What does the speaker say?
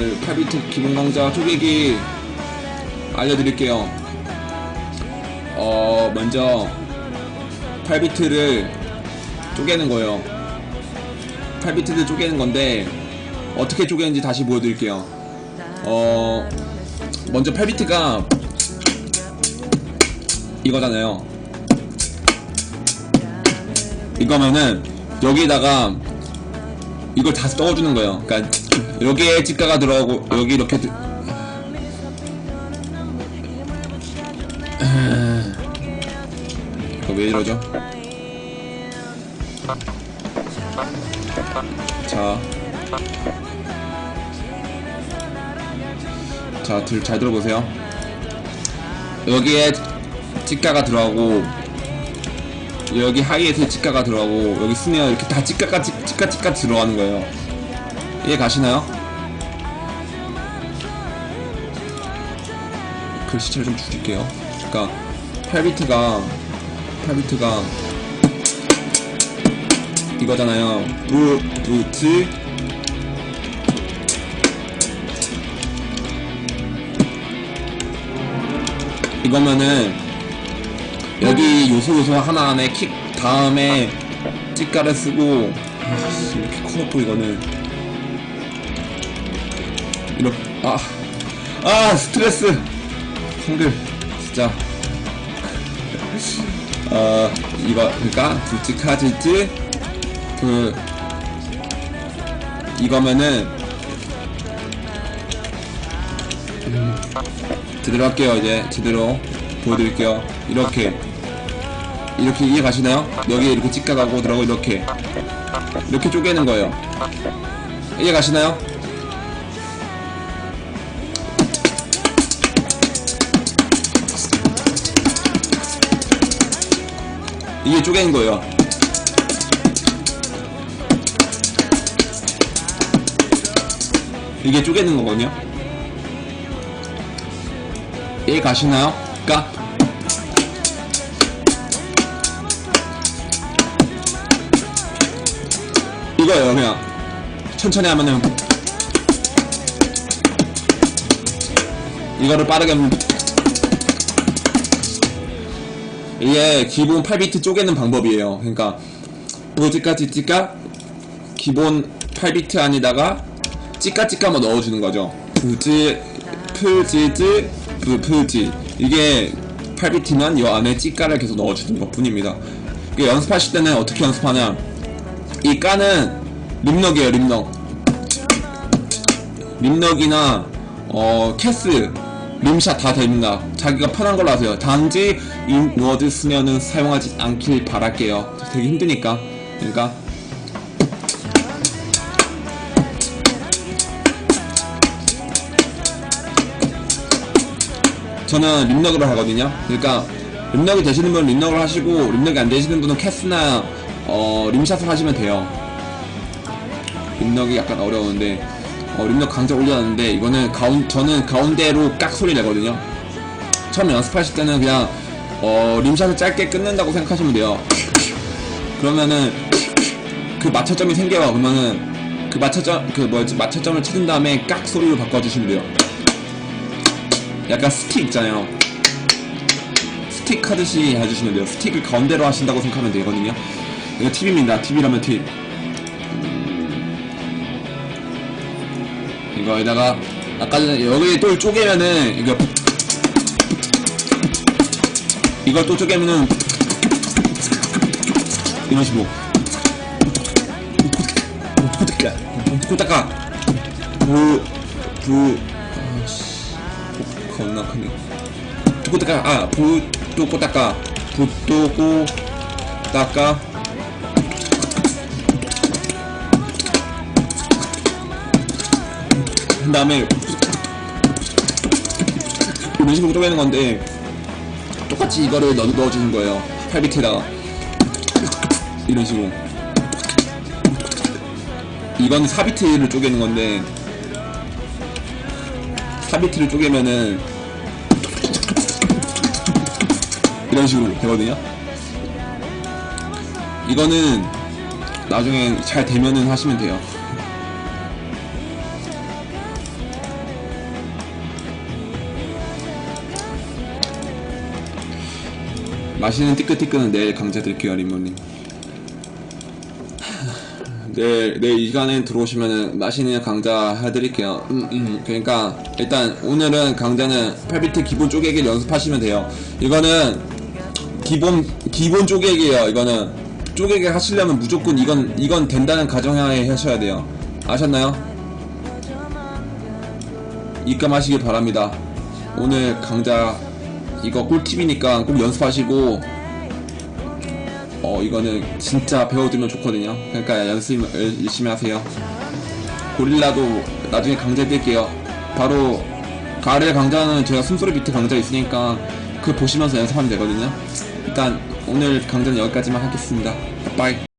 오늘 8비트 기본 강좌 쪼개기 알려드릴게요. 어, 먼저 8비트를 쪼개는 거예요. 8비트를 쪼개는 건데 어떻게 쪼개는지 다시 보여드릴게요. 어, 먼저 8비트가 이거잖아요. 이거면은 여기다가 이걸 다시 떠주는 거예요. 그러니까 여기에 찍가가 들어가고 여기 이렇게 들- 왜 이러죠? 자, 자, 들, 잘 들어보세요. 여기에 찍가가 들어가고 여기 하이에서 찍가가 들어가고 여기 스네어 이렇게 다 찍가가 찍- 찍가 찍가 들어가는 거예요. 이해 가시나요? 글씨체를 좀 줄일게요. 그러니까 8비트가 8비트가 이거잖아요. 부 부트 이거면은 여기 요소 요소 하나 안에 킥 다음에 찍가를 쓰고 아씨 이렇게 커놓고 이거는 이렇게 아, 아 스트레스. 한글 진짜. 어 이거 그니까 두찌카지지 그 이거면은 음, 제대로 할게요 이제. 제대로 보여드릴게요. 이렇게. 이렇게 이해 가시나요? 여기 이렇게 찍가가고 들어가고 이렇게. 이렇게 쪼개는 거예요. 이해 가시나요? 이게 쪼개는 거예요. 이게 쪼개는 거거든요. 이해 가시나요? 그니까 이거예요 그냥. 천천히 하면은. 이거를 빠르게 하면 이게 기본 8비트 쪼개는 방법이에요. 그러니까 뭐찌까 찌찌까? 기본 8비트 안에다가 찌까 찌까 뭐 넣어주는 거죠. 부지 풀지지 부풀지. 이게 8비트만 이 안에 찌까를 계속 넣어주는 것 뿐입니다. 연습하실 때는 어떻게 연습하냐? 이 까는 립넉이에요 립넉 립넉이나 어 캐스 림샷 다 됩니다. 자기가 편한 걸로 하세요. 단지 인워드 수면은 사용하지 않길 바랄게요. 되게 힘드니까. 그러니까. 저는 립넉으로 하거든요. 그러니까 립넉이 되시는 분은 립넉을 하시고 립넉이 안 되시는 분은 캐스나 어, 림샷을 하시면 돼요. 립넉이 약간 어려운데 어, 립넉 강좌 올려놨는데 이거는 가운 저는 가운데로 깍 소리 내거든요. 처음 연습하실 때는 그냥 어, 림샷을 짧게 끊는다고 생각하시면 돼요. 그러면은 그 마찰점이 생겨요. 그러면은 그 마찰점 그 뭐였지? 마찰점을 찾은 다음에 깍 소리로 바꿔주시면 돼요. 약간 스틱 있잖아요. 스틱 하듯이 해주시면 돼요. 스틱을 가운데로 하신다고 생각하면 되거든요. 이거 팁입니다. 팁이라면 팁 이거에다가 아까 여기 또 쪼개면은 이거 이걸 또 쪼개면은 이런 식으로 코타카 부부 아씨 겁나 크네 두코타카 아 부토코타카 부토코타카 그 다음에 이런 식으로 쪼개는 건데 똑같이 이거를 넣, 넣어주는 거예요. 8비트에다가. 이런 식으로. 이건 4비트를 쪼개는 건데 4비트를 쪼개면은 이런 식으로 되거든요. 이거는 나중에 잘 되면은 하시면 돼요 맛있는 티끌티끌은 내일 강좌 드릴게요 리모님. 내일 내일 이 시간에 들어오시면은 맛있는 강좌 해드릴게요. 음, 음. 그러니까 일단 오늘은 강좌는 8비트 기본 쪼개기 연습하시면 돼요. 이거는 기본 기본 쪼개기예요 이거는. 쪼개기 하시려면 무조건 이건 이건 된다는 가정하에 하셔야 돼요. 아셨나요? 입감하시길 바랍니다. 오늘 강좌 이거 꿀팁이니까 꼭 연습하시고 어 이거는 진짜 배워두면 좋거든요. 그러니까 연습 열심히 하세요. 고릴라도 나중에 강좌 드릴게요. 바로 가릴 강좌는 제가 숨소리 비트 강좌 있으니까 그거 보시면서 연습하면 되거든요. 일단 오늘 강좌는 여기까지만 하겠습니다. 빠이